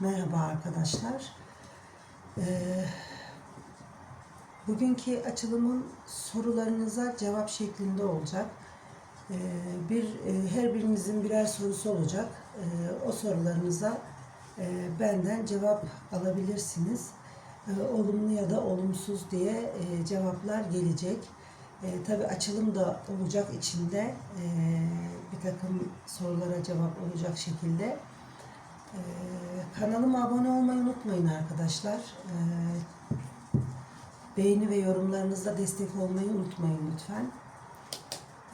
Merhaba arkadaşlar. Ee, bugünkü açılımın sorularınıza cevap şeklinde olacak. Ee, bir e, her birinizin birer sorusu olacak. Ee, o sorularınıza e, benden cevap alabilirsiniz. Ee, olumlu ya da olumsuz diye e, cevaplar gelecek. E, tabii açılım da olacak içinde e, bir takım sorulara cevap olacak şekilde. Ee, kanalıma abone olmayı unutmayın arkadaşlar. Ee, beğeni ve yorumlarınızla destek olmayı unutmayın lütfen.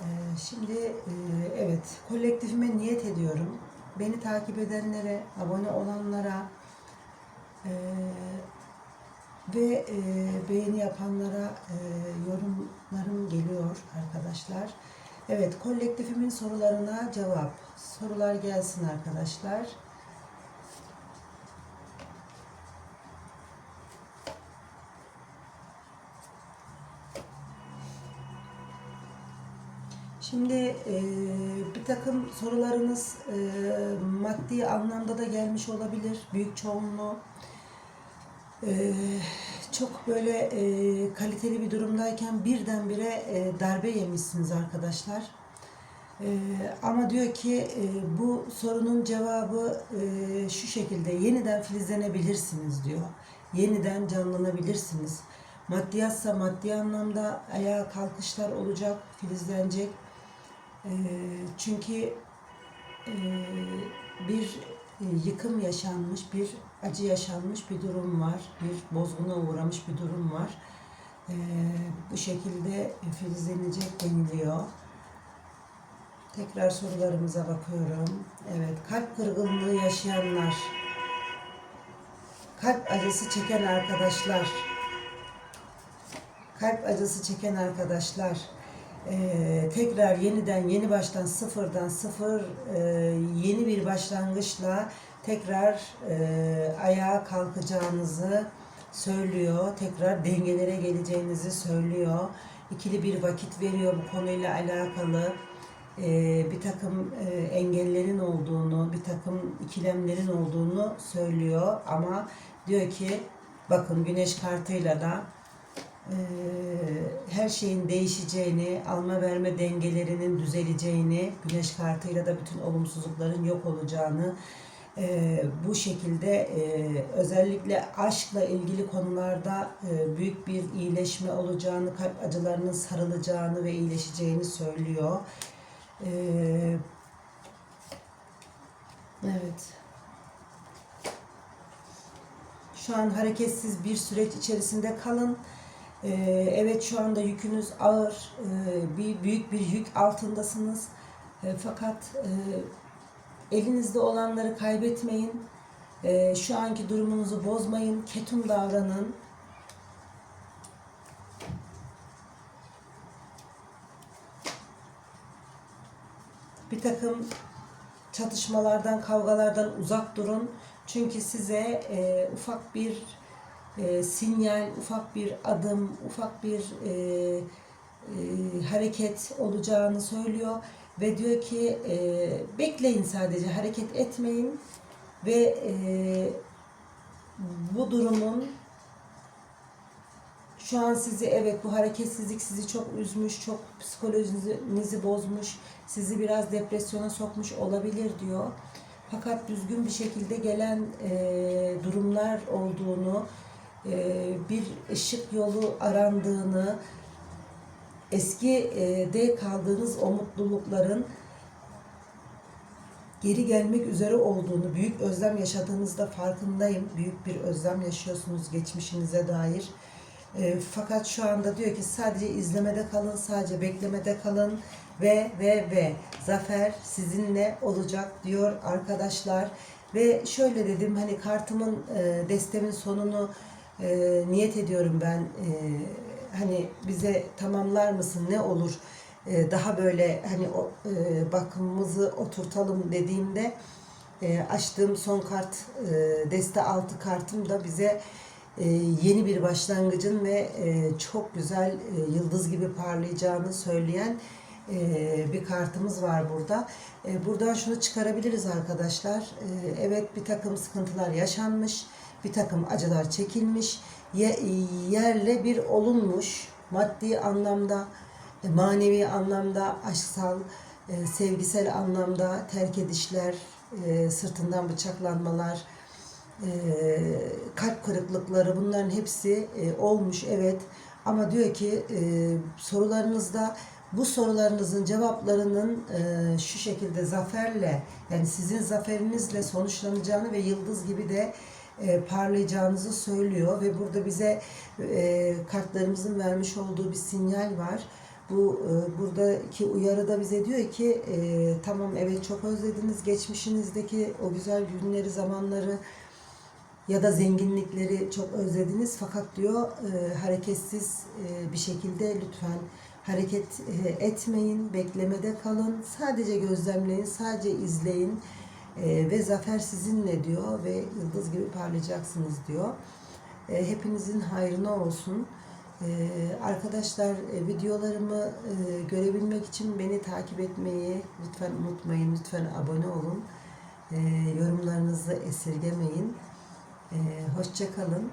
Ee, şimdi e, evet kolektifime niyet ediyorum. Beni takip edenlere, abone olanlara e, ve e, beğeni yapanlara e, yorumlarım geliyor arkadaşlar. Evet kolektifimin sorularına cevap. Sorular gelsin arkadaşlar. Şimdi e, bir takım sorularınız e, maddi anlamda da gelmiş olabilir. Büyük çoğunluğu e, çok böyle e, kaliteli bir durumdayken birdenbire e, darbe yemişsiniz arkadaşlar. E, ama diyor ki e, bu sorunun cevabı e, şu şekilde yeniden filizlenebilirsiniz diyor. Yeniden canlanabilirsiniz. Maddiyatsa maddi anlamda ayağa kalkışlar olacak, filizlenecek. Ee, çünkü e, bir e, yıkım yaşanmış, bir acı yaşanmış bir durum var, bir bozguna uğramış bir durum var. Ee, bu şekilde filizlenecek deniliyor. Tekrar sorularımıza bakıyorum. Evet, kalp kırgınlığı yaşayanlar, kalp acısı çeken arkadaşlar, kalp acısı çeken arkadaşlar, ee, tekrar yeniden yeni baştan sıfırdan sıfır e, yeni bir başlangıçla tekrar e, ayağa kalkacağınızı söylüyor. Tekrar dengelere geleceğinizi söylüyor. İkili bir vakit veriyor bu konuyla alakalı. Ee, bir takım e, engellerin olduğunu, bir takım ikilemlerin olduğunu söylüyor. Ama diyor ki bakın güneş kartıyla da e, her şeyin değişeceğini, alma verme dengelerinin düzeleceğini, güneş kartıyla da bütün olumsuzlukların yok olacağını, e, bu şekilde e, özellikle aşkla ilgili konularda e, büyük bir iyileşme olacağını, kalp acılarının sarılacağını ve iyileşeceğini söylüyor. E, evet. Şu an hareketsiz bir süreç içerisinde kalın. Ee, evet şu anda yükünüz ağır, ee, bir büyük bir yük altındasınız. Ee, fakat e, elinizde olanları kaybetmeyin. Şu anki durumunuzu bozmayın, ketum davranın. Bir takım çatışmalardan, kavgalardan uzak durun. Çünkü size e, ufak bir e, sinyal, ufak bir adım, ufak bir e, e, hareket olacağını söylüyor ve diyor ki e, bekleyin sadece hareket etmeyin ve e, bu durumun şu an sizi evet bu hareketsizlik sizi çok üzmüş, çok psikolojinizi bozmuş, sizi biraz depresyona sokmuş olabilir diyor. Fakat düzgün bir şekilde gelen e, durumlar olduğunu, bir ışık yolu arandığını, eski e, de kaldığınız o mutlulukların geri gelmek üzere olduğunu, büyük özlem yaşadığınızda farkındayım. Büyük bir özlem yaşıyorsunuz geçmişinize dair. E, fakat şu anda diyor ki sadece izlemede kalın, sadece beklemede kalın ve ve ve zafer sizinle olacak diyor arkadaşlar. Ve şöyle dedim hani kartımın e, destemin sonunu e, niyet ediyorum ben e, hani bize tamamlar mısın ne olur e, daha böyle hani o, e, bakımımızı oturtalım dediğimde e, açtığım son kart e, deste altı kartım da bize e, yeni bir başlangıcın ve e, çok güzel e, yıldız gibi parlayacağını söyleyen e, bir kartımız var burada. E, buradan şunu çıkarabiliriz arkadaşlar. E, evet bir takım sıkıntılar yaşanmış, bir takım acılar çekilmiş, ye- yerle bir olunmuş maddi anlamda, e, manevi anlamda, aşksal, e, sevgisel anlamda terk edişler, e, sırtından bıçaklanmalar, kalp kırıklıkları bunların hepsi olmuş evet. Ama diyor ki sorularınızda bu sorularınızın cevaplarının şu şekilde zaferle yani sizin zaferinizle sonuçlanacağını ve yıldız gibi de e, parlayacağınızı söylüyor ve burada bize e, kartlarımızın vermiş olduğu bir sinyal var. Bu e, buradaki uyarıda bize diyor ki e, tamam evet çok özlediniz geçmişinizdeki o güzel günleri zamanları ya da zenginlikleri çok özlediniz. Fakat diyor e, hareketsiz e, bir şekilde lütfen hareket e, etmeyin, beklemede kalın, sadece gözlemleyin, sadece izleyin e, ve zafer sizinle diyor ve yıldız gibi parlayacaksınız diyor. E, hepinizin hayrına olsun. E, arkadaşlar e, videolarımı e, görebilmek için beni takip etmeyi lütfen unutmayın, lütfen abone olun. E, yorumlarınızı esirgemeyin. Ee, hoşça kalın.